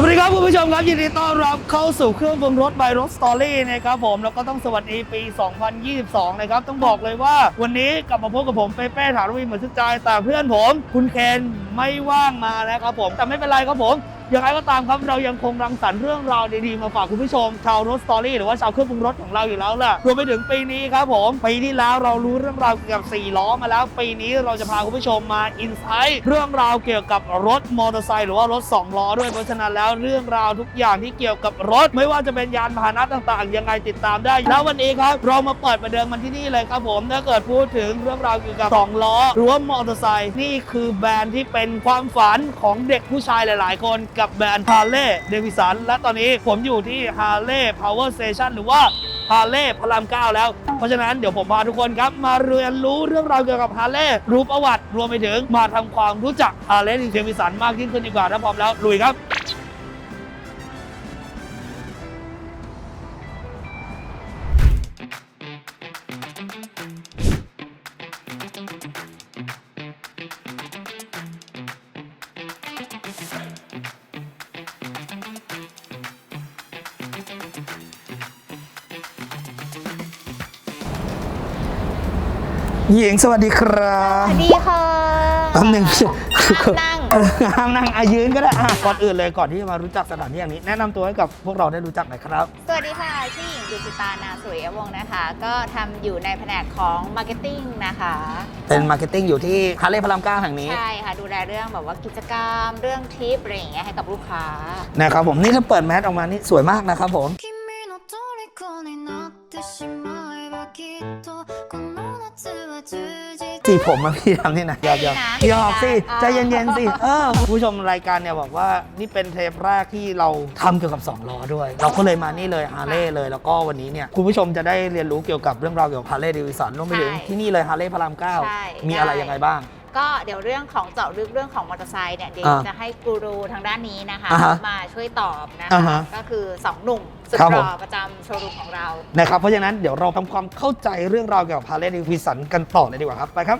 สวัสดีครับคุณผู้ชมครับยินดีต้อนรับเข้าสู่เครื่องปรุงรถบายรถสตอรี่นะครับผมแล้วก็ต้องสวัสดีปี 2022 นะครับ ต้องบอกเลยว่าวันนี้กลับมาพบกับผมเป้เป้ถารวีเหมือนสุดใจแต่เพื่อนผม คุณเคนไม่ว่างมานะครับผมแต่ไม่เป็นไรครับผม ยังไงก็ตามครับเรายังคงรังสรรค์เรื่องราวดีๆมาฝากคุณผู้ชม ชาวรถสตอรี่หรือว่าชาวเครื่องปรุงรถของเราอยู่แล้วแหละรวมไปถึงปีนี้ครับผมปีที่แล้วเรารู้เรื่องราวเกี่ยวกับ4ล้อมาแล้ว ปีนี้เราจะพาคุณผู้ชมมาอินไซต์เรื่องราวเกี่ยวกับรถมอเตอร์ไซค์หรือว่ารถ2ล้อด้วยเพราะฉะนั้นแล้วเรื่องราวทุกอย่างที่เกี่ยวกับรถ ไม่ว่าจะเป็นยานพาหนะต่างๆ ยังไงติดตามได้ แล้ววันนี้ครับเรามาเปิดประเดิมมันที่นี่เลยครับผมถ้าเกิดพูดถึงเรื่องราวเกี่ยวกับสองล้อหรือว่ามอเตอร์ไซค์นี่คือแบรนด์ที่เป็นความฝันของเด็กผู้ชายหลาย ๆ คนกับแบรนด์ฮาร์เลย์เดวิสันและตอนนี้ผมอยู่ที่ฮาร์เลย์พาวเวอร์สเตชันหรือว่าฮาร์เลย์พระรามเก้าแล้ว เพราะฉะนั้นเดี๋ยวผมพาทุกคนครับ มาเรียนรู้เรื่องราวเกี่ยวกับฮาร์เลย์รู้ประวัติรวมไปถึงมาทำความรู้จักฮาร์เลย์เดวิสันมากยิ่งขึ้นดีกว่าถ้าพร้อมแล้วลุยครับ หญิงสวัสดีครัสบวัสดีค่ะแป๊บหนึงนั่งเออห้ามนั่งอายืนก็ได้อะก่อนอื่นเลยก่อนที่จะมารู้จักสถานที่อย่างนี้ แนะนำตัวให้กับพวกเราได้รู้จักหน่อยครับ สวัสดีค่ะชื่อหญิงดุสิตานาสุริยวงศ์นะคะ ก็ทำอยู่ในแผนกของมาร์เก็ตติ้งนะคะ เป็นมาร์เก็ตติ้งอยู่ที่ฮาร์เลย์พระรามเก้าแห่งนี้ใช่ค่ะดูแลเรื่องแบบว่ากิจกรรมเรื่องทริปอะไรอย่างเงี้ยให้กับลูกค้านะครับผมนี่ถ้าเปิดแมสออกมานี่สวยมากนะครับผม สีผมมาพี่ทำนี่นะหยอกหยอกไม่นะหยอกสิอ่าใจเย็นๆสิเออคุณผู้ชมรายการเนี่ยบอกว่านี่เป็นเทปแรกที่เราทำเกี่ยวกับ2ล้อด้วย เราก็เลยมานี่เลยฮาร์เลย์เลย แล้วก็วันนี้เนี่ยคุณผู้ชมจะได้เรียนรู้เกี่ยวกับเรื่องราวเกี่ยวกับฮาร์เลย์ดิวิสันรวมไปถึงที่นี่เลยฮาร์เลย์พระรามเก้าใช่มีอะไรได้ยังไงบ้าง ก็เดี๋ยวเรื่องของเจาะลึกเรื่องของมอเตอร์ไซค์เนี่ยเดี๋ยวอ่าจะให้กูรูทางด้านนี้นะคะ อ่าฮะมาช่วยตอบนะอ่าคะ ฮะก็คือ 2 หนุ่มสุดครับหผล่มอประจำโชว์รูมของเรา นะครับเพราะฉะนั้นเดี๋ยวเราทำความเข้าใจเรื่องราวเกี่ยวกับฮาร์เลย์ดิวิสันกันต่อเลยดีกว่าครับไปครับ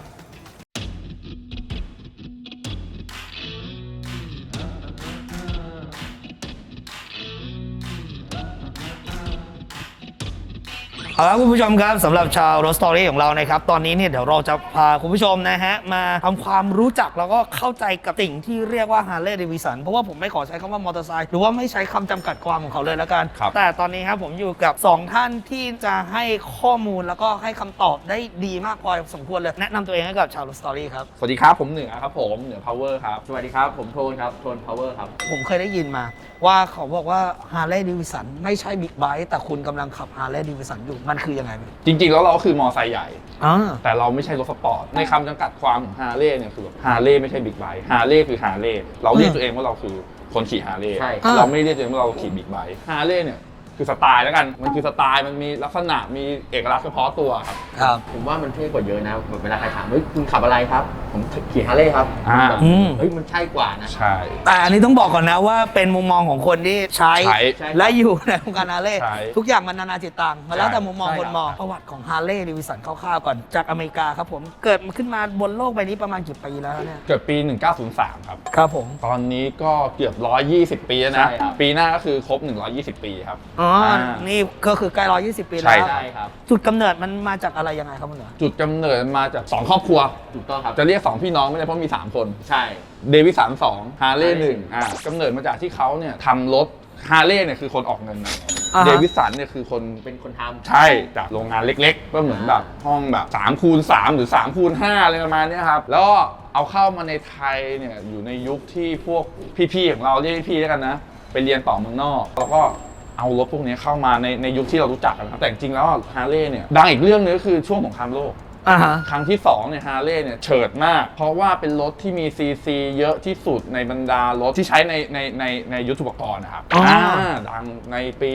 เอาละคุณผู้ชมครับสำหรับชาวรถสตอรี่ของเรานะครับ ตอนนี้เนี่ยเดี๋ยวเราจะพาคุณผู้ชมนะฮะ มาทำความรู้จักแล้วก็เข้าใจกับสิ่งที่เรียกว่า Harley Davidson เพราะว่าผมไม่ขอใช้คำว่ามอเตอร์ไซค์หรือว่าไม่ใช้คำจำกัดความของเขาเลยแล้วกัน ครับ แต่ตอนนี้ครับผมอยู่กับ 2 ท่านที่จะให้ข้อมูลแล้วก็ให้คำตอบได้ดีมากพอสมควรเลย แนะนำตัวเองให้กับชาวรถสตอรี่ครับ สวัสดีครับ ผมเหนือครับผมเหนือ power ครับ สวัสดีครับ ผมโทนครับโทน power ครับ ผมเคยได้ยินมา ว่าเขาบอกว่า Harley Davidson ไม่ใช่บิ๊กไบค์แต่คุณกำลังขับ Harley Davidson อยู่มันคือยังไงพี่จริง ๆ แล้วเราก็คือมอไซค์ใหญ่ อ่า แต่เราไม่ใช่รถสปอร์ต ในคำจำกัดความของฮาร์เลย์เนี่ยคือฮาร์เลย์ไม่ใช่บิ๊กไบค์ฮาร์เลย์คือฮาร์เลย์เราเรียกอืมตัวเองว่าเราคือคนขี่ฮาร์เลย์ใช่อ่าเราไม่เรียกตัวเองว่าเราขี่บิ๊กไบค์ฮาร์เลย์เนี่ย คือสไตล์แล้วกัน มันคือสไตล์มันมีลักษณะมีเอกลักษณ์เฉพาะตัวครับ ครับ ผมว่ามันเท่กว่าเยอะนะแบบเวลาใครถามเฮ้ยคุณขับอะไรครับ ผมขี่ฮาร์เลย์ครับอ่าแบบอืม เฮ้ยมันใช่กว่านะ ใช่ แต่อันนี้ต้องบอกก่อนนะว่าเป็นมุมมองของคนที่ใช้ ใช้ใช่และอยู่ในวงการฮาร์เลย์ใช่ทุกอย่างมันนานาจิตตังมาแล้วใช่ แต่มุมมองใช่คนมองครับประวัติของฮาร์เลย์ดิวิสันคร่าวๆก่อนจากอเมริกาครับผมเกิดมาขึ้นมาบนโลกใบนี้ประมาณกี่ปีแล้วเนี่ยเกิดปี 1903 ครับ ครับผม ตอนนี้ก็เกือบ 120 ปีแล้วนะ ใช่ครับ ปีหน้าก็คือครบ 120 ปีครับ อ๋ออ่านี่ก็คือใกล้ร้อยยี่สิบปีใช่แล้วใช่ครับ จุดกำเนิดมันมาจากอะไรยังไงครับคุณเหนือ จุดกำเนิดมาจาก2ครอบครัว ถูกต้องครับ จะเรียก2พี่น้องไม่ได้เพราะมี 3 คน ใช่ เดวิสันสองฮาร์เลย์ Harley หนึ่งอ่ากำเนิดมาจากที่เขาเนี่ยทำรถฮาร์เลย์เนี่ยคือคนออกเงินนะอ่าฮะ เดวิสันเนี่ยคือคนเป็นคนทำ ใช่จากโรงงานเล็กๆ ก็เหมือนแบบห้องแบบ3คูณ3หรือ3คูณ5อะไรประมาณเนี้ยครับ แล้วก็เอาเข้ามาในไทยเนี่ยอยู่ในยุคที่พวกพี่ๆของเราเรียกพี่ๆแล้วกันนะ ไปเรียนต่อเมืองนอก แล้วก็ เอารถพวกนี้เข้ามาในในยุคที่เรารู้จักกันนะครับแต่จริงๆแล้วฮาร์เลย์เนี่ยดังอีกเรื่องนึงก็คือช่วงสงครามโลก อ่าฮะ ครั้งที่2เนี่ยฮาร์เลย์เนี่ยเฉิดมาก เพราะว่าเป็นรถที่มีซีซีเยอะที่สุดในบรรดารถที่ใช้ในในในในยุทธุปกรณ์นะครับอ๋ออ่าดังในปี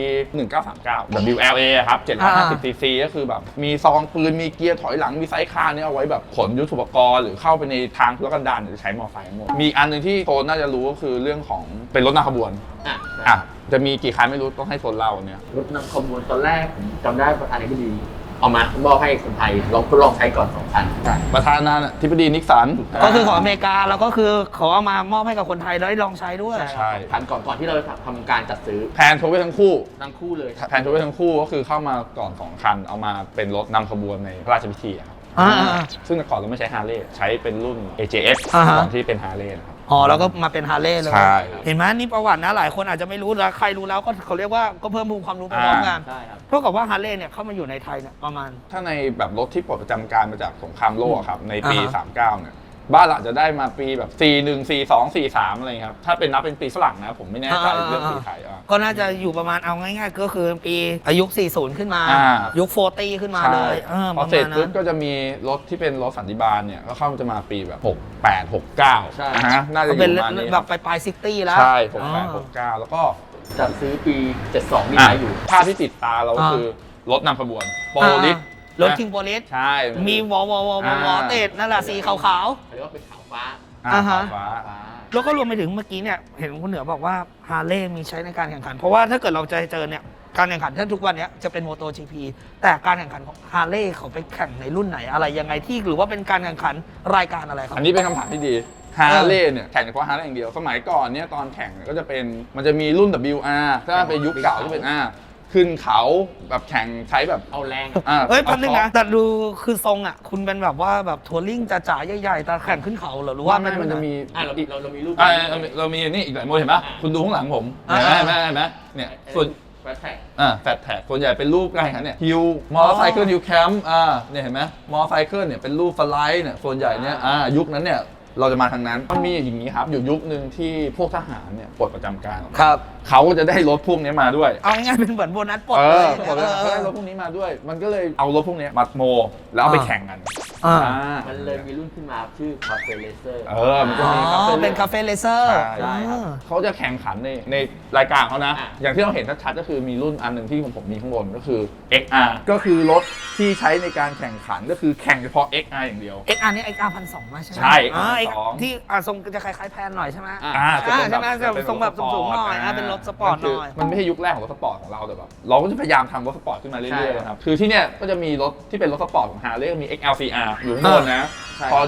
1939 WLA ครับอ่า750ซีซีก็คือแบบมีซองปืนมีเกียร์ถอยหลังมีไซส์คาร์เนี่ยเอาไว้แบบขนยุทธุปกรณ์หรือเข้าไปในทางธุรกันดารหรือใช้มอเตอร์ไซค์ทั้งหมดมีอันหนึ่งที่โซนน่าจะรู้ก็คือเรื่องของเป็นรถนำขบวนอะอะจะมีกี่คันไม่รู้ต้องให้โซนเล่าเนี่ย รถนำขบวนตอนแรกผมจำได้ประธานาธิบดี เอามามอบให้คนไทยลองทดลองใช้ก่อนสองคัน ประธานาธิบดีนิกสันก็คือของอเมริกาแล้วก็คือเขาเอามามอบให้กับคนไทยแล้วได้ลองใช้ด้วย ใช่คันก่อนก่อนที่เราจะทำการจัดซื้อแพนโชว์ไว้ทั้งคู่ ทั้งคู่เลย แพนโชว์ไว้ทั้งคู่ก็คือเข้ามาก่อนสองคัน เอามาเป็นรถนำขบวนในพระราชพิธีอะครับอ่าซึ่งแต่ก่อนเราไม่ใช้ฮาร์เลย์ใช้เป็นรุ่น AJS อ่าฮะ ตอนที่เป็นฮาร์เลย์นะครับ อ๋อแล้วก็มาเป็นฮาร์เลย์เลย ใช่เห็นไหมนี่ประวัตินะหลายคนอาจจะไม่รู้แล้วใครรู้แล้วก็เขาเรียกว่าก็เพิ่มพูนความรู้ไปพร้อมกันใช่ครับ เท่ากับว่าฮาร์เลย์เนี่ยเข้ามาอยู่ในไทยเนี่ยประมาณ ถ้าในแบบรถที่ปลดประจำการมาจากสงครามโลกอะครับ ในปี อ่าฮะ 39 เนี่ย บ้านเราจะได้มาปีแบบ 41 42 43 อะไรครับ ถ้าเป็นนับเป็นปีฝรั่งนะ ผมไม่แน่ใจเรื่องปีไทยอะ ก็น่าจะอยู่ประมาณเอาง่ายๆ ก็คือปีอายุ 40 ขึ้นมาอ่ายุค 40 ขึ้นมาเลยเออพปอระเสร็มาจณปุ๊บนั้นก็จะมีรถที่เป็นรถสันติบาลเนี่ย ก็เข้าจะมาปีแบบ 68 69 ใช่นะฮะน่าจะก็อเป็นยู่ประมาณนี้แบบปลายๆซิตี้แล้ว ใช่อ๋อ68 69 แล้วก็จัดซื้อปี 72 มีอะใช้อยู่ภาพที่ติดตาเราก็อ่าคือรถนำขบวนโปอ่าลิส รถคิงโปลิสใช่มีวอวอวอวอวออ่าเตดนั่นแหละสีขาวเขาเรียกว่าเป็นขาวฟ้าอ่าอ่าฮะ ฟ้าฟ้าๆแล้วก็รวมไปถึงเมื่อกี้เนี่ยเห็นคุณเหนือบอกว่าฮาร์เลย์มีใช้ในการแข่งขัน เพราะว่าถ้าเกิดเราจะเจอเนี่ยการแข่งขันถ้าทุกวันเนี้ยจะเป็น m o t o GP แต่การแข่งขันของฮาร์เลย์เขาไปแข่งในรุ่นไหนอะไรยังไงที่หรือว่าเป็นการแข่งขันรายการอะไรครับ อันนี้เป็นคำถามที่ดีฮาร์เลย์เนี่ยแข่งเฉพาะฮาร์เลย์อย่างเดียว สมัยก่อนเนี่ยตอนแข่งเนี่ยก็จะเป็นมันจะมีรุ่น WR ถ้าเป็นยุคเก่าที่เป็น R ขึ้นเขาแบบแข่งใช้แบบเอาแรงอ่าเอ้ยแป๊บนึงนะแต่ดูคือทรงอะ คุณเป็นแบบว่าแบบทัวริงจ๋าๆใหญ่ๆแต่แข่งขึ้นเขาเหรอหรือว่าว่าไม่มันจะมีอะเราเราเรามีรูปอ่าเรามีเรามีนี่อีกหลายโมเดลเห็นปะคุณดูข้างหลังผมอ่าเห็นไหมเห็นไหมเห็นไหมเนี่ยส่วน แฟชแท็ก อ่าแฟตแท็กส่วนใหญ่เป็นรูปอะไรครับเนี่ยฮิวมอเตอร์ไซเคิลฮิวแคมป์อ่าเนี่ยเห็นไหมมอเตอร์ไซเคิลเนี่ยเป็นรูปสไลด์เนี่ยส่วนใหญ่เนี่ยอ่ายุคนั้นเนี่ย เราจะมาทางนั้นมันมีอย่างนี้ครับ อยู่ยุคหนึ่งที่พวกทหารเนี่ยปลดประจำการออกมาครับ เขาก็จะได้รถพวกนี้มาด้วย เอาง่ายๆเป็นเหมือนโบนัสปลดเอเลอยปลดประจำเขาได้รถพวกนี้มาด้วย มันก็เลยเอารถพวกนี้มาโม แล้วเอาไปแข่งกัน อ่าอ่า มันเลยมีรุ่นขึ้นมาชื่อคาเฟ่เลเซอร์ เออมันก็อ๋มีครับอเป็นคาเฟ่เลเซอร์ใช่ใช่ครับเขาจะแข่งขันในในรายการเขานะ อะ อย่างที่เราเห็นชัดๆก็คือมีรุ่นอันหนึ่งที่ผมมีข้างบนก็คือ XR ก็คือรถที่ใช้ในการแข่งขันก็คือแข่งเฉพาะ XR อย่างเดียวเอ็กอาร์นี่เอ็กอาร์พันสองมาใช่ไหมใช่อ่า XR เอ็ก2ที่อ่าทรงจะคล้ายๆแพนหน่อยใช่ไหม อะ อ่าจะเป็นใช่ไหมจะเป็นทรงแบบรถสปสูงๆหน่อยร์ตอ่าเป็นรถสปอร์ตหน่อยมันไม่ใช่ยุคแรกของรถสปอร์ตของเราแต่แบบเราก็จะพยายามทำรถสปอร์ตขึ้นมาเรื่อยๆนะครับคือที่เนี่ยก็จะมีรถที่เป็นรถสปอร์ตของฮาร์เลย์มี XLCR อยู่ข้างบนนะ ใช่พอ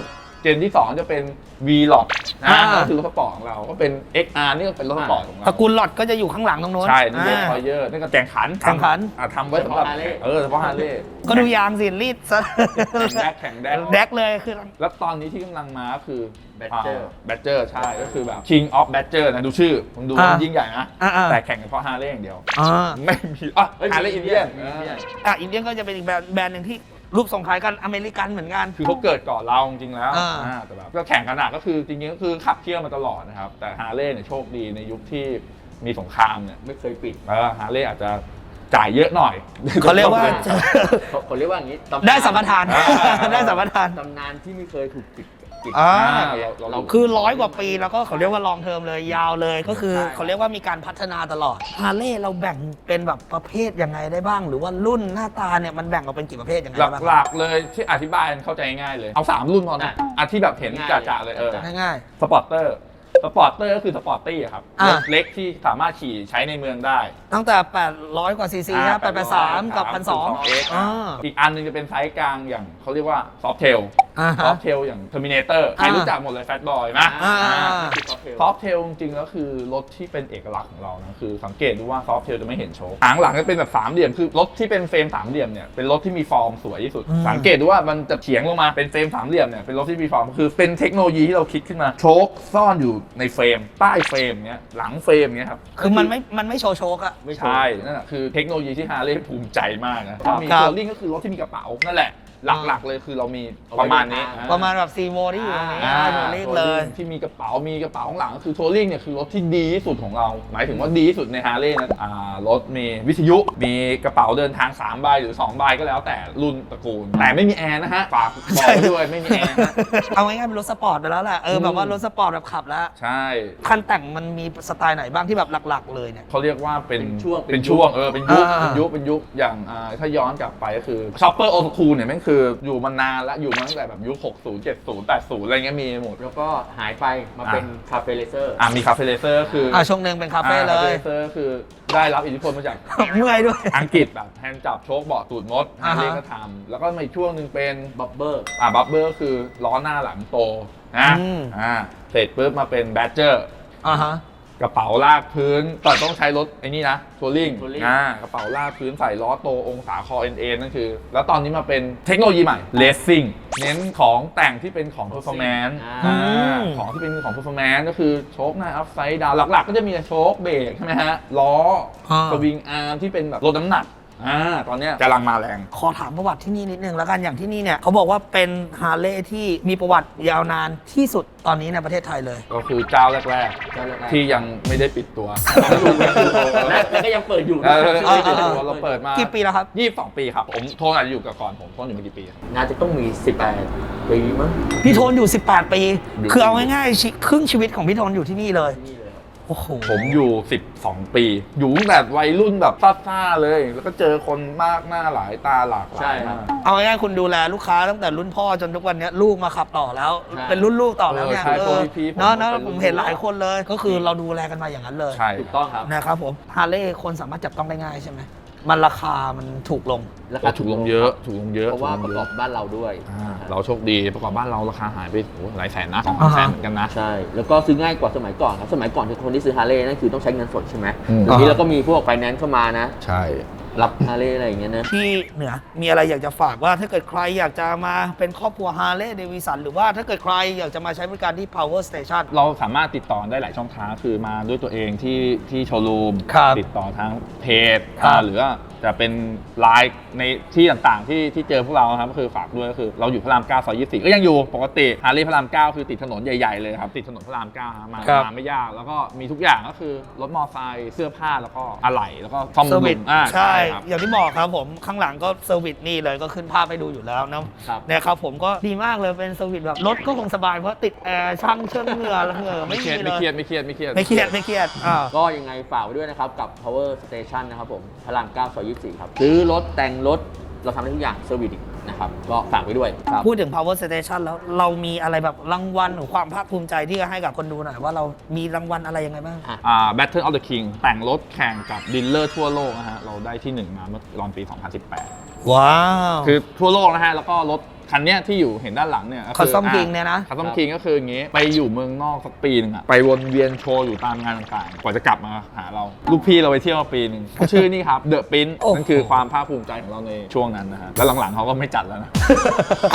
เจนที่ 2 จะเป็น V l o t นะอ่า ก็คือรถสปอร์ตของเราก็เป็น XR นี่ก็เป็นรถสปอร์ตของเราตระกูลหลอดก็จะอยู่ข้างหลังตรงโน้นใช่นี่เป็นอ่าคอยเยอร์นี่ก็แข่งขันแข่งขัน อะทำไว้สำหรับเฉพาะ Harley เออเฉพาะฮาร์เลย์ก็ดูยางสิรีดซะแข่งแดกแข่งแดกแดกเลยคือ แล้วตอนนี้ที่กำลังมาก็คือ Badger แบดเจอร์ใช่ก็คือแบบ King of Badger นะดูชื่อผมดูอ่ามันยิ่งใหญ่นะ อ่าๆแต่แข่งเฉพาะฮาร์เลย์อย่างเดียว อ่าไม่มีอะฮาร์เลย์อินเดียน อะอินเดียนก็จะเป็นอีกแบรนด์แบรนด์หนึ่งที่ รูปทรงคล้ายกันอเมริกันเหมือนกัน คือเขาเกิดก่อนเราจริงๆแล้วอ่า อ่าแต่แบบก็แข่งกันอะก็คือจริงๆก็คือขับเคี่ยวมาตลอดนะครับ แต่ฮาร์เลย์เนี่ยโชคดีในยุคที่มีสงครามเนี่ยไม่เคยปิดเออฮาร์เลย์อาจจะจ่ายเยอะหน่อย เขาเรียกว่า เขาเขาเรียกว่าอย่างนี้ตำนานได้สัมปทาน อ่า ได้สัมปทาน ตำนานที่ไม่เคยถูกปิด ปิดอ่า เราเราเรา คือร้อยกว่าปีแล้วก็เขาเรียกว่าลองเทอมเลยยาวเลยก็คือใช่ เขาเรียกว่ามีการพัฒนาตลอดฮาร์เลย์เราแบ่งเป็นแบบประเภทยังไงได้บ้าง หรือว่ารุ่นหน้าตาเนี่ยมันแบ่งออกเป็นกี่ประเภทยังไงหลักบ้างหลักๆเลยที่อธิบายเข้าใจง่ายเลย เอา 3 รุ่นพอนะอะอะที่แบบเห็นง่ายๆจ่าๆเลยเออ ง่าย สปอร์เตอร์ สปอร์เตอร์ก็คือสปอร์ตตี้ครับอะ รถเล็กที่สามารถขี่ใช้ในเมืองได้ ๆตั้งแต่ 800 กว่าซีซีนะ883 กับ 1,200 X อ่าอีกอันหนึงจะเป็นไซส์กลางอย่างเขาเรียกว่าซอฟเทล อ่าซฮะอฟเทลอย่าง Terminator ใครอ่ารู้รู้จักหมดเลยแฟตบอยนะอ่าซอฟเทลจริงๆแล้วคือรถที่เป็นเอกลักษณ์ของเรานะคือสังเกตดูว่าซอฟเทลจะไม่เห็นโชว์หางหลังจะเป็นแบบสามเหลี่ยมคือรถที่เป็นเฟรมสามเหลี่ยมเนี่ยเป็นรถที่มีฟอร์มสวยที่สุด อืม สังเกตดูว่ามันจะเฉียงลงมาเป็นเฟรมสามเหลี่ยมเนี่ยเป็นรถที่มีฟอร์มคือเป็นเทคโนโลยีที่เราคิดขึ้นมาโชคซ่อนอยู่ในเฟรมใต้เฟรมเนี้ยหลังเฟรมเนี้ยครับ คือมันไม่มันไม่โชว์โชกอะไม่โชว์ใช่ นั่นแหะคือเทคโนโลยีที่ฮาร์เลย์ภูมิใจมากนะถ้ามีครับทัวริงก็คือรถที่มีกระเป๋า นั่นแหละ หลักๆเลยคือเรามีประมาณนี้เอาไว้ประมาณแบบซีโมที่อยู่ตรงนี้อ่าได้เรียกเลยที่มีกระเป๋ามีกระเป๋าข้างหลังก็คือทัวริงเนี่ยคือรถที่ดีที่สุดของเรา หมายถึงว่าดีที่สุดในฮาร์เลย์นะอ่ารถมีวิทยุมีกระเป๋าเดินทาง3ใบหรือ2ใบก็แล้วแต่รุ่นตระกูล แต่ไม่มีแอร์นะฮะฝากบอกไว้ด้วยไม่มีแอร์นะ เอาง่ายๆเป็นรถสปอร์ตไปแล้วแหละเออแบบว่ารถสปอร์ตแบบขับแล้วใช่ คันแต่งมันมีสไตล์ไหนบ้างที่แบบหลัก ๆ เลยเนี่ย เขาเรียกว่าเป็นเป็นช่วงเป็นช่วงเออเป็นยุคอ่า เป็นยุคเป็นยุคอย่างอ่าถ้าย้อนกลับไปก็คือช็อปเปอร์โอ o คูเนี่ยแม่งคืออยู่มานานแล้วอยู่มาตั้งแต่แบบยุค60 70 80 อะไรเงี้ยมีหมด แล้วก็หายไปมาเป็นคาเฟ่เลเซอร์ อะมีคาเฟ่เลเซอร์คืออ่าช่วงหนึ่งเป็นคาเฟ่เลอ่ย เลเซอร์คือได้รับอิทธิพลมาจาก เมื่อยด้วย อังกฤษแบบแฮนด์จับโชคเบาะตูดมดอ่าฮาฮะร์เลย์ก็ทำแล้วก็มีช่วงหนึ่งเป็น บับเบอร์ อ่าบับเบอร์คือล้อหน้าหลังโตนะอืม อ่าเสร็จปุ๊บมาเป็นแบดเจอร์ อ่าฮะ กระเป๋าลากพื้นแต่ต้องใช้รถไอ้นี่นะทัวริง touring อ่ากระเป๋าลากพื้นใส่ล้อโตองศาคอเอ็นเอ็นนั่นคือ แล้วตอนนี้มาเป็นเทคโนโลยีใหม่เลสซิ่งเน้นของแต่งที่เป็นของ performance อ่า อ่าอืมของที่เป็นของ performance ก็คือโชคหน้า up side down หลักๆ ก็จะมีโชคเบรกใช่ไหมฮะ ล้ออา สวิงอาร์มที่เป็นแบบลดน้ำหนัก อ่าตอนเนี้ยกำลังมาแรง ขอถามประวัติที่นี่นิดนึงแล้วกันอย่างที่นี่เนี่ยเขาบอกว่าเป็นฮาร์เลย์ที่มีประวัติยาวนานที่สุดตอนนี้ในประเทศไทยเลย ก็คือเจ้าแรกเจ้าแรกๆๆที่ยังไม่ได้ปิดตัวและแล้วก็ยังเปิดอยู่เออด้วยเออเออเออ เราเปิดมากี่ปีแล้วครับ ยี่สิบสองปีครับ ผมโทนอาจจะอยู่กับก่อนผมโทนอยู่มากี่ปีครับ น่าจะต้องมี 18ปีมั้งพี่โทนอยู่ 18 ปีอยู่คือเอาง่ายๆชีครึ่งชีวิตของพี่โทนอยู่ที่นี่เลยนี่เลยครับ โอ้โหผมอยู่ 12 ปี อยู่ตั้งแต่วัยรุ่นแบบซ่าๆเลย แล้วก็เจอคนมากหน้าหลายตาหลากหลายมาก เอาง่ายๆคุณดูแลลูกค้าตั้งแต่รุ่นพ่อจนทุกวันเนี้ยลูกมาขับต่อแล้ว ใช่เป็นรุ่นลูกต่อแล้วเนี่ยเออใช่เอพวกอพี่ๆผมเนาะเนาะเป็นรุ่ผนมเห็นลูกหลายคนเลย ก็คือเราดูแลกันมาอย่างนั้นเลยใช่ถูกต้องครับ นะครับผมฮาร์เลย์คนสามารถจับต้องได้ง่ายใช่ไหม มันราคามันถูกลง ราก็คาถูกลงเยอะถูกลงเยอะเพราะว่าประกอบถูลงเยบ้านเราด้วยอ่าเราโชคดีประกอบบ้านเราราคาหายไปโอ้โหหลายแสนนะสองอ่าแสฮะนเหมือนกันนะ ใช่ แล้วก็ซื้อง่ายกว่าสมัยก่อนครับ สมัยก่อนคือคนที่ซื้อฮาร์เลย์นั่นคือต้องใช้เงินสดใช่ไหมอืม เดี๋ยวนี้เราก็มีพวกไฟแนนซ์เข้ามานะ ใช่ รับฮาร์เลย์อะไรอย่างเงี้ยนะพี่เหนือมีอะไรอยากจะฝากว่าถ้าเกิดใครอยากจะมาเป็นครอบครัวฮาร์เลย์เดวิสันหรือว่าถ้าเกิดใครอยากจะมาใช้บริการที่ Power Station เราสามารถติดต่อได้หลายช่องทางคือมาด้วยตัวเองที่ที่โชว์รูม ครับติดต่อทางเพจครับ อ่าหรือว่า จะเป็นไลน์ในที่ต่างๆ ที่ที่เจอพวกเรานะครับก็คือฝากด้วยก็คือเราอยู่พระราม9ซอย24ก็ยังอยู่ปกติฮาร์ลีพระราม9คือติดถนนใหญ่ๆเลยครับติดถนนพระราม9ครับมาครับมาไม่ยาก แล้วก็มีทุกอย่างก็คือรถมอเตอร์ไซค์เสื้อผ้าแล้วก็อะไหล่แล้วก็ซ่อมเซอร์วิสบำรุงอ่าใช่ ครับ อย่างที่บอกครับผมข้างหลังก็เซอร์วิสนี่เลยก็ขึ้นภาพให้ดูอยู่แล้วนะครับ นะครับผมก็ดีมากเลยเป็นเซอร์วิสแบบรถก็คงสบายเพราะติดแอร์ช่างเชื่อเหงื่อเหงื่อไม่ไม่เคมีรียดเลไม่ยเครียดไม่เครียดไม่เครียด ไม่เครียดไม่เครียดอ่า ก็ยังไงฝากไว้ด้วยนะครับ กับ Power Station นะครับผมพระราม9ซอย24 ครับ ซื้อรถแต่งรถเราทำได้ทุกอย่างเซอร์วิสอีกนะครับ ก็ฝากไว้ด้วยครับ พูดถึง power station แล้วเรามีอะไรแบบรางวัลหรือความภาคภูมิใจที่จะให้กับคนดูหน่อยว่าเรามีรางวัลอะไรยังไงบ้าง อะอ่า Battle of the King แต่งรถแข่งกับดีลเลอร์ทั่วโลกนะฮะ เราได้ที่หนึ่งมาเมื่อตอนปี 2018 ว้าว คือทั่วโลกนะฮะ แล้วก็รถ คันเนี้ยที่อยู่เห็นด้านหลังเนี่ยก็ Custom King เนี่ยนะคัสตอมคิงก็คืออย่างงี้ ไปอยู่เมืองนอกสักปีหนึงอะไปวนเวียนโชว์อยู่ตามงานต่างๆ กว่าจะกลับมาหาเรา ลูกพี่เราไปเที่ยวมาปีหนึ่งเขาชื่อนี่ครับ The Pin โอ้โห นั่นคือความภาคภูมิใจของเราในช่วงนั้นนะฮะแล้วหลังๆเขาก็ไม่จัดแล้วนะ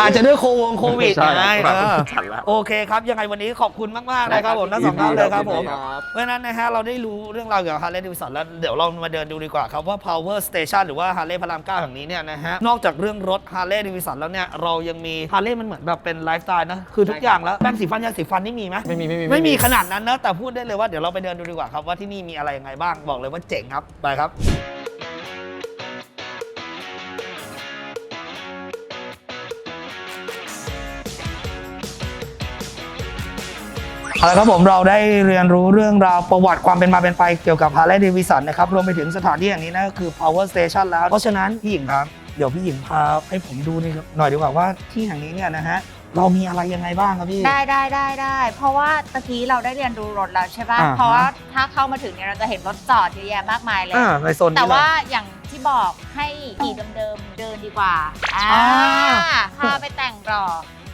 อาจจะด้วยโควงโควิดใช่ไงครับเออจัดแล้วโอเคครับยังไงวันนี้ขอบคุณมากๆนะครับผมทั้งสองท่านเลยครับผมยินดีครับเพราะฉะนั้นนะฮะเราได้รู้เรื่องราวเกี่ยวกับ Harley Davidson แล้วเดี๋ยวเรามาเดินดูดีกว่าครับว่า Power Station หรือว่า Harley พระราม9แห่งนี้เนี่ยนะฮะนอกจากเรื่องรถ Harley Davidson แล้วเนี่ยเรายังมี Harley มันเหมือนแบบเป็นไลฟ์สไตล์นะ คือทุกอย่างแล้วแป้งสีฟันยาสีฟันนี่มีไหมไม่มีไม่มีไม่มีขนาดนั้นนะ แต่พูดได้เลยว่าเดี๋ยวเราไปเดินดูดีกว่าครับว่าที่นี่มีอะไรยังไงบ้างบอกเลยว่าเจ๋งครับไปครับเอาละครับผมเราได้เรียนรู้เรื่องราวประวัติความเป็นมาเป็นไปเกี่ยวกับ Harley Davidson นะครับรวมไปถึงสถานที่อย่างนี้นะก็คือ Power Station แล้ว เพราะฉะนั้นพี่หญิงครับ เดี๋ยวพี่หญิงพาให้ผมดูนี่หน่อยดีกว่าว่าที่แห่งนี้เนี่ยนะฮะเรามีอะไรยังไงบ้างครับพี่ ได้ได้ได้ได้เพราะว่าตะกี้เราได้เรียนรู้รถแล้วใช่ป่ะอ่าฮะ เพราะว่าถ้าเข้ามาถึงเนี่ยเราจะเห็นรถจอดเยอะแยะมากมายเลย อ่าในโซนนี้แต่เลยว่าอย่างที่บอกให้ขี่เดิมๆเดินดีกว่าอ่าอ่า พาไปแต่งรอ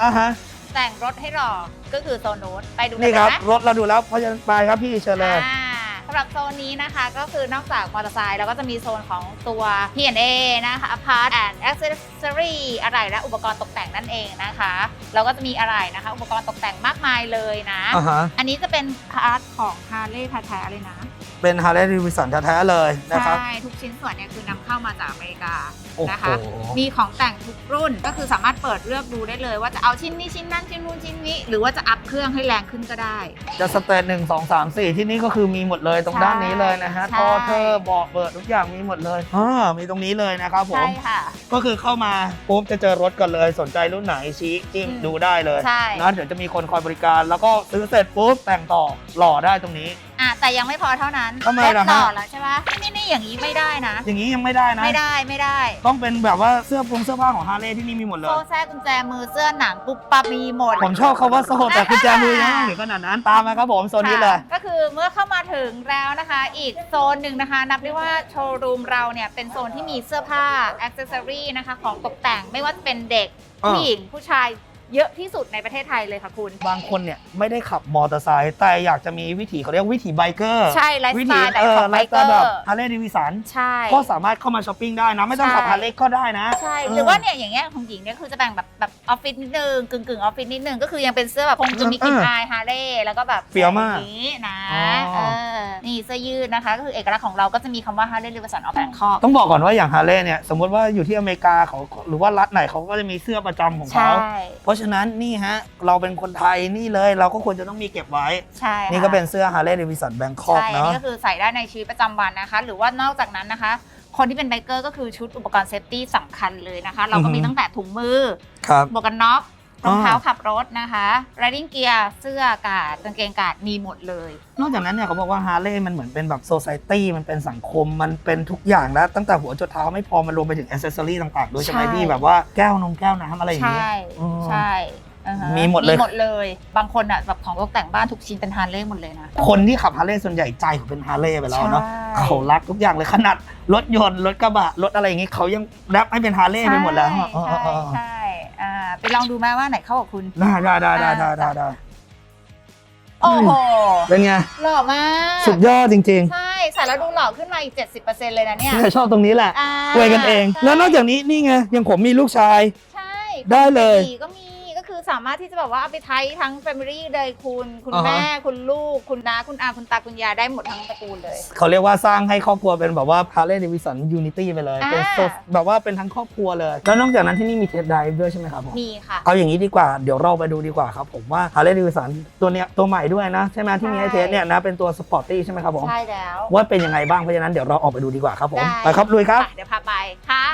อะฮะแต่งรถให้รอก็คือโซนนู้นไปดูกันี่เลยครับไหมรถเราดูแล้วเพราะฉะนั้นไปครับพี่เชิญเลย อ่า สำหรับโซนนี้นะคะก็คือนอกจากมอเตอร์ไซค์แล้วก็จะมีโซนของตัว P&A นะคะ Part and Accessory อะไรและอุปกรณ์ตกแต่งนั่นเองนะคะแล้วก็จะมีอะไรนะคะ อุปกรณ์ตกแต่งมากมายเลยนะ อ่าฮะ อันนี้จะเป็นพาร์ทของ Harley แท้ๆเลยนะ เป็น Harley Davidson แท้ๆเลยนะครับ ใช่ ทุกชิ้นส่วนเนี่ยคือนำเข้ามาจากอเมริกาโอ้โหนะคะมีของแต่งทุกรุ่นก็คือสามารถเปิดเลือกดูได้เลยว่าจะเอาชิ้นนี้ชิ้นนั้นชิ้นนู้นชิ้นนี้ หรือว่าจะอัพเครื่องให้แรงขึ้นก็ได้ จะสเตนหนึ่งสองสามสี่ที่นี่ก็คือมีหมดเลยตรงใช่ด้านนี้เลยนะฮะใช่ ท่อเทอร์เบาะเปิดทุกอย่างมีหมดเลยอ่ามีตรงนี้เลยนะครับผใช่ม ค่ะ ก็คือเข้ามาปุ๊บจะเจอรถกันเลยสนใจรุ่นไหนชี้จิ้มอืมดูได้เลยใช่ นะเดี๋ยวจะมีคนคอยบริการ แล้วก็ซื้อเสร็จปุ๊บแต่งต่อหล่อได้ตรงนี้ อะแต่ยังไม่พอเท่านั้นทำไมรถล่ะหล่อฮะแล้วใช่ปะนี่นี่อย่างนี้ไม่ได้นะ อย่างนี้ยังไม่ได้นะ ไม่ได้ไม่ได้ ต้องเป็นแบบว่าเสื้อผงเสื้อผ้าของฮาร์เลย์ที่นี่มีหมดเลโซ่ย แทรกกุญแจมือเสื้อหนังปุ๊บปั๊บมีหมด ผมชอบคาว่าโซ่แต่กุญแจมือยังไม่ถึงขนาดนั้นตามมาครับผมโซนนี้เลย ค่ะก็คือเมื่อเข้ามาถึงแล้วนะคะ อีกโซนหนึ่งนะคะ นับได้ว่าโชว์รูมเราเนี่ยเป็นโซนที่มีเสื้อผ้าอ็อกเซอรี่นะคะ ของตกแต่งไม่ว่าจะเป็นเด็กอ่า ผู้หญิงผู้ชาย เยอะที่สุดในประเทศไทยเลยค่ะคุณ บางคนเนี่ยไม่ได้ขับมอเตอร์ไซค์แต่อยากจะมีวิถีเขาเรียกวิถีไบเกอร์ใช่ไลฟ์วิสไตถีล์แบบเอขอองไลไบฟ์สเกไตอล์แบบร์ฮาร์เลย์ดิวิสันใช่ ก็สามารถเข้ามาช้อปปิ้งได้นะ ไม่ต้องขับใช่ ฮาร์เลย์ก็ได้นะใช่เออหรือว่าเนี่ยอย่างเงี้ยของหญิงเนี่ยคือจะแบ่งแบบแบบออฟฟิศนิดนึงกึ่งกึ่งออฟฟิศนิดนึงก็คือยังเป็นเสื้อแบบคงจะมีกลิ่นเอออายฮาร์เลย์แล้วก็แบบเฟี้ยวมากอย่างนี้นะอ๋อเออนี่เสื้อยืดนะคะ ก็คือเอกลักษณ์ของเราก็จะมีคำว่าฮาร์เลย์ริเวอร์สันออฟแบงคอก ต้องบอกก่อนว่าอย่างฮาร์เลย์เนี่ยสมมติว่าอยู่ที่อเมริกาเขาหรือว่ารัฐไหนเขาก็จะมีเสื้อประจำของใช่เขาเพราะฉะนั้นนี่ฮะ เราเป็นคนไทยนี่เลย เราก็ควรจะต้องมีเก็บไว้ ใช่ค่ะนี่ก็เป็นเสื้อฮาร์เลย์ดิวิสันแบงคอกใช่อันเนาะนี้ก็คือใส่ได้ในชีวิตประจำวันนะคะ หรือว่านอกจากนั้นนะคะ คนที่เป็นไบเกอร์ก็คือชุดอุปกรณ์เซฟตี้สำคัญเลยนะคะ เราก็มีอือฮึตั้งแต่ถุงมือครับหมวกกันน็อก รองเท้าอ่าขับรถนะคะ riding gear เสื้อกาดกางเกงกาดมีหมดเลย นอกจากนั้นเนี่ยเขาบอกว่าฮาร์เลย์มันเหมือนเป็นแบบโซซ i ตี้มันเป็นสังคมมันเป็นทุกอย่างแล้ว ตั้งแต่หัวจนเท้าไม่พอมันรวมไปถึงอ c เซสซอรี่ต่างๆด้วยใช่ไหมใช่พี่แบบว่าแก้วนมแก้วน้ำอะไรอย่างใช่เงี้ยอืมใช่อ่าฮะมีหมดเลยมีหมดเลย บางคนอะแบบของตกแต่งบ้านทุกชิ้นเป็นฮาร์เลย์หมดเลยนะ คนที่ขับฮาร์เลย์ส่วนใหญ่ใจเขาเป็นฮาร์เลย์ไปแล้วเนาะใช่เขารักทุกอย่างเลยขนาดรถยนต์รถกระบะรถอะไรอย่างงี้เขายังแรปให้เป็นฮาร์เลย์ไปหมดแล้วใช่เออใช่ ไปลองดูไหมว่าไหนเข้ากับคุณ ได้ได้ได้ได้ได้ได้ได้โอ้โห เป็นไง หล่อมาก สุดยอดจริงใช่ใส่แล้วดูหล่อขึ้นมาอีก 70%เลยนะเนี่ยๆเนี่ยชอบตรงนี้แหละอ่าอวยกันเองใช่แล้วนอกจากนี้นี่ไงยังผมมีลูกชาย ใช่ได้เลยบบีก็มีก็คือ สามารถที่จะแบบว่าเอาไปใช้ทั้ง Family เลยคุณ คุณอ่าฮะ แม่ คุณลูก คุณน้า คุณอาคุณตา คุณยายได้หมดทั้งตระกูลเลย เขาเรียกว่าสร้างให้ครอบครัวเป็นแบบว่า h a r l e y Davidson Unity ไปเลยเป็นอ่า โซแบบว่าเป็นทั้งครอบครัวเลย แล้วนอกจากนั้นที่นี่มีเทสไดฟ์ด้วยใช่ไหมครับผม มีค่ะ เอาอย่างนี้ดีกว่าเดี๋ยวเราไปดูดีกว่าครับผมว่า h a r l e y Davidson ตัวเนี้ยตัวใหม่ด้วยนะ ใช่ไหมที่มีให้ใช่เทสเนี่ยนะเป็นตัวสปอร์ตี้ใช่ไหมครับผม ใช่แล้ว ว่าเป็นยังไงบ้างเพราะฉะนั้นเดี๋ยวเราออกไปดูดีกว่าครับผมได้ ไปครับลุยครับ ไปเดี๋ยวพาไปค่ะ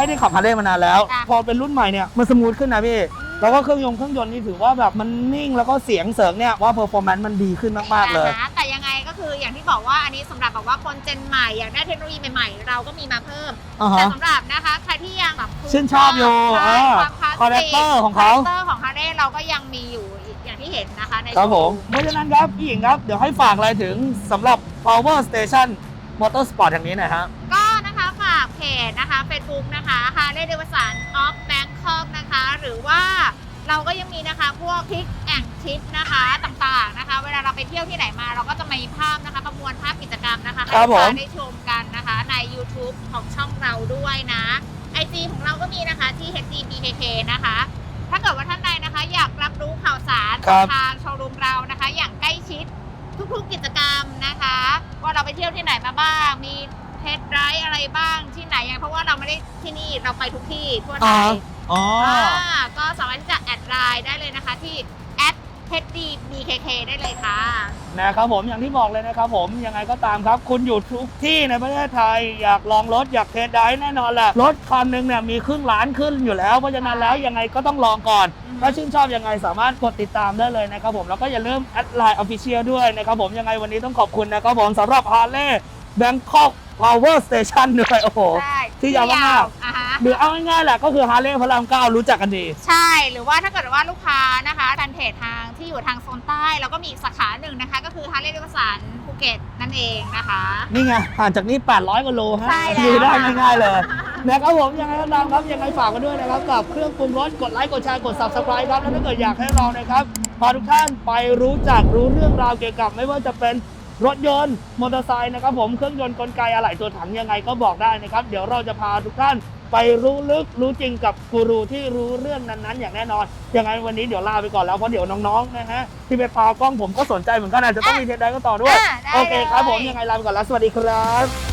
ไม่ได้ขับฮาร์เลย์มานานแล้ว ค่ะ พอเป็นรุ่นใหม่เนี่ยมันสมูทขึ้นนะพี่ แล้วก็เครื่องยนต์เครื่องยนต์นี่ถือว่าแบบมันนิ่งแล้วก็เสียงเสริงเนี่ยว่าเพอร์ฟอร์แมนซ์มันดีขึ้นมากๆเลย อ่าฮะแต่ยังไงก็คืออย่างที่บอกว่าอันนี้สำหรับแบบว่าคนเจนใหม่อยากได้เทคโนโลยีใหม่ๆ เราก็มีมาเพิ่ม อ่าแต่ฮะ สำหรับนะคะใครที่ยังแบบชื่นชอบอยู่ใช่อ่าความคลาสสิก character ของเขาคาแรคเตอร์ของฮาร์เรย์เราก็ยังมีอยู่อย่างที่เห็นนะคะในครับผมโชว์เพราะฉะนั้นครับพี่หญิงครับ เดี๋ยวให้ฝากอะไรถึงสำหรับ Power Station Motorsport อย่างนี้หน่อยฮะ ก็ นะคะฝากเพจนะคะ Facebook นะคะ Harley Davidson of Bangkok นะคะ หรือว่าเราก็ยังมีนะคะพวกทริกแองทิปนะคะต่างๆนะคะ เวลาเราไปเที่ยวที่ไหนมา เราก็จะมีภาพนะคะประมวลภาพกิจกรรมนะคะให้ครับลูกค้าผมได้ชมกันนะคะใน YouTube ของช่องเราด้วยนะ IG ของเราก็มีนะคะที่ HDBKK นะคะ ถ้าเกิดว่าท่านใดนะคะ อยากรับรู้ข่าวสารครับทางโชว์รูมเรานะคะ อย่างใกล้ชิดทุกๆกิจกรรมนะคะ ว่าเราไปเที่ยวที่ไหนมาบ้างมี เทสไรด์อะไรบ้างที่ไหนยังเพราะว่าเราไม่ได้ที่นี่เราไปทุกที่ทั่วไทยอ๋อาก็สามารถที่จะแอดไลน์ได้เลยนะคะที่ @hdbkk ได้เลยค่ะ นะครับผมอย่างที่บอกเลยนะครับผมยังไงก็ตามครับ คุณอยู่ทุกที่ในประเทศไทย อยากลองรถอยากเทสได้แน่นอนแหละรถคันหนึ่งเนี่ยมีครึ่งล้านขึ้นอยู่แล้ว เพราะฉะนั้นแล้วยังไงก็ต้องลองก่อนอืมถ้าชื่นชอบยังไงสามารถกดติดตามได้เลยนะครับผมแล้วก็อย่าลืมแอดไลน์ออฟฟิเชียลด้วยนะครับผมยังไงวันนี้ต้องขอบคุณนะครับผมสำหรับ Harley Bangkok Power Station ด้วยโอ้โหใช่ที่ยาวมากอะฮะ หรือเอาง่ายๆแหละก็คือ Harley พระรามเก้ารู้จักกันดี ใช่หรือว่าถ้าเกิดว่าลูกค้านะคะแฟนเพจทางที่อยู่ทางโซนใต้ แล้วก็มีอีกสาขาหนึ่งนะคะ ก็คือฮาร์เลย์ดิวสันภูเก็ตนั่นเองนะคะ นี่ไงห่างจากนี่800กว่าโลฮะใช่แล้วดูได้ง่ายๆเลยนะครับผมยังไงก็ตามครับยังไงฝากกันด้วยนะครับกับเครื่องปรุงรสกดไลค์กดแชร์กด subscribe ครับแล้วถ้าเกิดอยากให้เรานะครับพาทุกท่านไปรู้จักรู้เรื่องราวเกี่ยวกับ ไม่ว่าจะเป็น รถยนต์มอเตอร์ไซค์นะครับผมเครื่องยนต์กลไกอะไหล่ตัวถังยังไงก็บอกได้นะครับ เดี๋ยวเราจะพาทุกท่านไปรู้ลึกรู้จริงกับกูรูที่รู้เรื่องนั้นๆ อย่างแน่นอนยังไงวันนี้เดี๋ยวลาไปก่อนแล้วเพราะเดี๋ยวน้องๆนะฮะที่ไปปากล้องผมก็สนใจเหมือนกันอาจจะต้องมีเทสได้ก็ต่อด้วย อะได้โอเคครับเลยผมยังไงลาไปก่อนแล้วสวัสดีครับ